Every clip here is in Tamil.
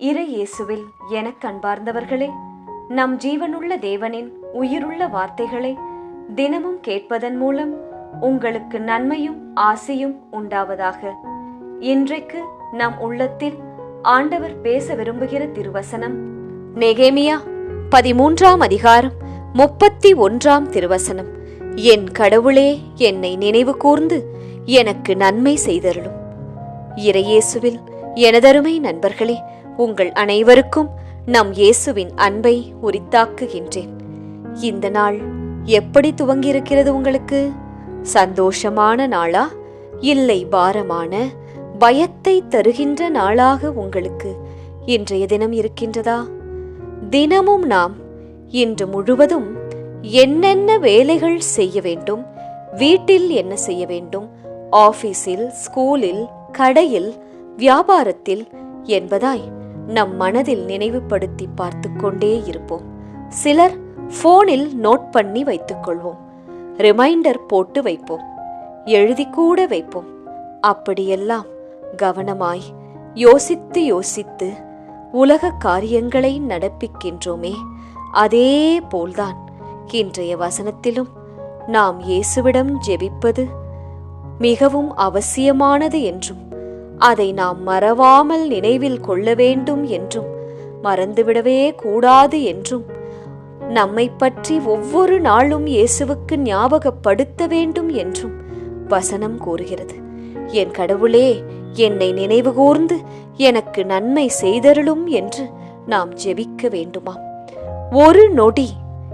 இறை இயேசுவில் எனக் கண்பார்ந்தவர்களே நம் ஜீவனுள்ள தேவனின் உயிருள்ள வார்த்தைகளை தினமும் கேட்பதன் மூலம் உங்களுக்கு நன்மையும் ஆசையும் உண்டாவதாக. இன்றைக்கு நம் உள்ளத்தில் ஆண்டவர் பேச விரும்புகிற திருவசனம் நெகேமியா பதிமூன்றாம் அதிகாரம் முப்பத்தி ஒன்றாம் திருவசனம். என் கடவுளே என்னை நினைவு கூர்ந்து எனக்கு நன்மை செய்தருளும். இறையேசுவில் எனதருமை நண்பர்களே உங்கள் அனைவருக்கும் நம் இயேசுவின் அன்பை உரித்தாக்குகின்றேன். இந்த நாள் எப்படி துவங்கியிருக்கிறது உங்களுக்கு? சந்தோஷமான நாளா? இல்லை பாரமான? பயத்தை தருகின்ற நாளாக உங்களுக்கு இன்றைய தினம் இருக்கின்றதா? தினமும் நாம் இன்று முழுவதும் என்னென்ன வேலைகள் செய்ய வேண்டும் வீட்டில் என்ன செய்ய வேண்டும் ஆபீஸில் ஸ்கூலில் கடையில் வியாபாரத்தில் என்பதாய் நம் மனதில் நினைவுபடுத்தி பார்த்து கொண்டே இருப்போம். சிலர் போனில் நோட் பண்ணி வைத்துக் கொள்வோம். ரிமைண்டர் போட்டு வைப்போம். எழுதி கூட வைப்போம். அப்படியெல்லாம் கவனமாய் யோசித்து யோசித்து உலக காரியங்களை நடப்பிக்கின்றோமே. அதே போல்தான் இன்றைய வசனத்திலும் நாம் இயேசுவிடம் ஜெபிப்பது மிகவும் அவசியமானது என்றும் அதை நாம் மறவாமல் நினைவில் கொள்ள வேண்டும் என்றும் மறந்துவிடவே கூடாது என்றும் நம்மை பற்றி ஒவ்வொரு நாளும் இயேசுவுக்கு ஞாபகப்படுத்த வேண்டும் என்றும் வசனம் கூறுகிறது. என் கடவுளே என்னை நினைவுகூர்ந்து எனக்கு நன்மை செய்தருளும் என்று நாம் ஜெபிக்க வேண்டுமாம். ஒரு நொடி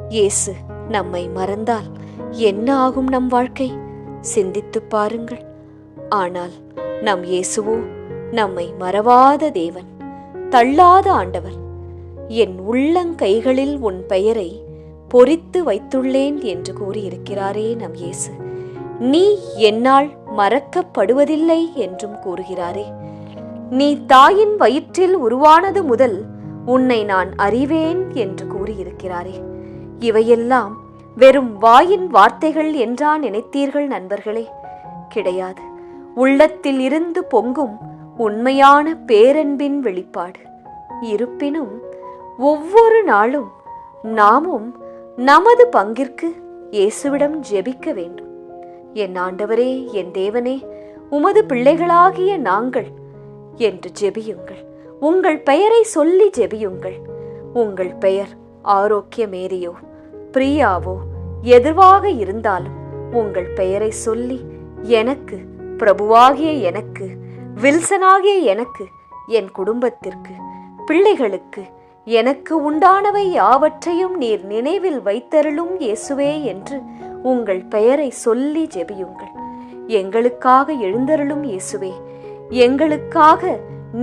இயேசு நம்மை மறந்தால் என்ன ஆகும் நம் வாழ்க்கை? சிந்தித்துப் பாருங்கள். ஆனால் நம் இயேசுவோ நம்மை மறவாத தேவன் தள்ளாத ஆண்டவர். என் உள்ளங்கைகளில் உன் பெயரை பொறித்து வைத்துள்ளேன் என்று கூறியிருக்கிறாரே நம் இயேசு. நீ என்னால் மறக்கப்படுவதில்லை என்றும் கூறுகிறாரே. நீ தாயின் வயிற்றில் உருவானது முதல் உன்னை நான் அறிவேன் என்று கூறியிருக்கிறாரே. இவையெல்லாம் வெறும் வாயின் வார்த்தைகள் என்றா நினைத்தீர்கள் நண்பர்களே. கிடையாது. உள்ளத்தில் இருந்து பொங்கும் உண்மையான பேரன்பின் வெளிப்பாடு. இருப்பினும் ஒவ்வொரு நாளும் நாமும் நமது பங்கிற்கு இயேசுவிடம் ஜெபிக்க வேண்டும். என் ஆண்டவரே என் தேவனே உமது பிள்ளைகளாகிய நாங்கள் என்று ஜெபியுங்கள். உங்கள் பெயரை சொல்லி ஜெபியுங்கள். உங்கள் பெயர் ஆரோக்கியமேரியோ பிரியாவோ எதுவாக இருந்தாலும் உங்கள் பெயரை சொல்லி எனக்கு பிரபுவாகிய எனக்கு வில்சனாகிய எனக்கு என் குடும்பத்திற்கு பிள்ளைகளுக்கு எனக்கு உண்டானவை யாவற்றையும் நீர் நினைவில் வைத்தருளும் இயேசுவே என்று உங்கள் பெயரை சொல்லி ஜெபியுங்கள். எங்களுக்காக எழுந்தருளும் இயேசுவே எங்களுக்காக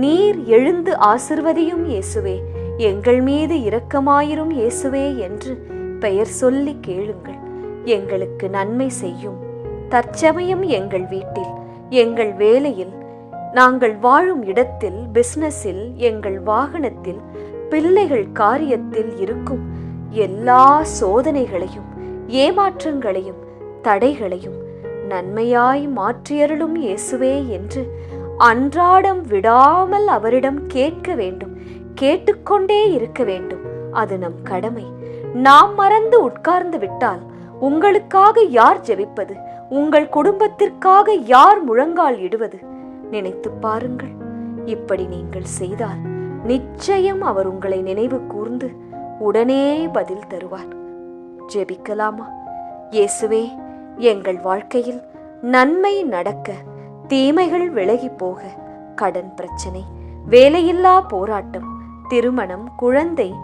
நீர் எழுந்து ஆசிர்வதியும் இயேசுவே எங்கள் மீது இரக்கமாயிரும் இயேசுவே என்று பெயர் சொல்லி கேளுங்கள். எங்களுக்கு நன்மை செய்யும். தற்சமயம் எங்கள் வீட்டில் எங்கள் வேலையில் நாங்கள் வாழும் இடத்தில் பிசினஸில் எங்கள் வாகனத்தில் பிள்ளைகள் காரியத்தில் இருக்கும் எல்லா சோதனைகளையும் ஏமாற்றங்களையும் தடைகளையும் நன்மையாய் மாற்றியருளும் இயேசுவே என்று அன்றாடம் விடாமல் அவரிடம் கேட்க வேண்டும் கேட்டுக்கொண்டே இருக்க வேண்டும். அது நம் கடமை. நாம் மறந்து உட்கார்ந்து விட்டால் உங்களுக்காக யார் ஜெபிப்பது? உங்கள் குடும்பத்திற்காக யார் முழங்கால் இடுவது? நினைத்துப் பாருங்கள். இப்படி நீங்கள் செய்தால் நிச்சயம் அவர் உங்களை நினைவு கூர்ந்து உடனே பதில் தருவார். ஜெபிக்கலாமா? இயேசுவே எங்கள் வாழ்க்கையில் நன்மை நடக்க தீமைகள் விலகி போக கடன் பிரச்சனை வேலையில்லா போராட்டம் திருமணம் குழந்தை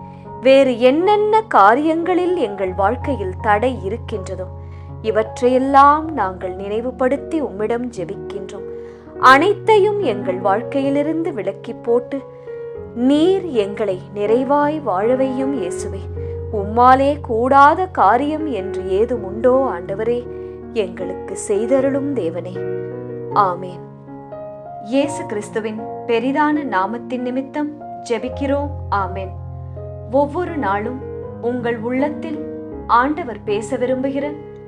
வேறு என்னென்ன காரியங்களில் எங்கள் வாழ்க்கையில் தடை இருக்கின்றதோ இவற்றையெல்லாம் நாங்கள் நினைவுபடுத்தி உம்மிடம் ஜெபிக்கின்றோம். அனைத்தையும் எங்கள் வாழ்க்கையிலிருந்து விலக்கி போட்டு நீர் எங்களை நிறைவாய் வாழவையும் இயேசுவே. உம்மாலே கூடாத காரியம் என்று ஏதும் உண்டோ ஆண்டவரே? எங்களுக்கு செய்தருளும் தேவனே. ஆமேன். இயேசு கிறிஸ்துவின் பெரிதான நாமத்தின் நிமித்தம் ஜெபிக்கிறோம். ஆமேன். ஒவ்வொரு நாளும் உங்கள் உள்ளத்தில் ஆண்டவர் பேச விரும்புகிற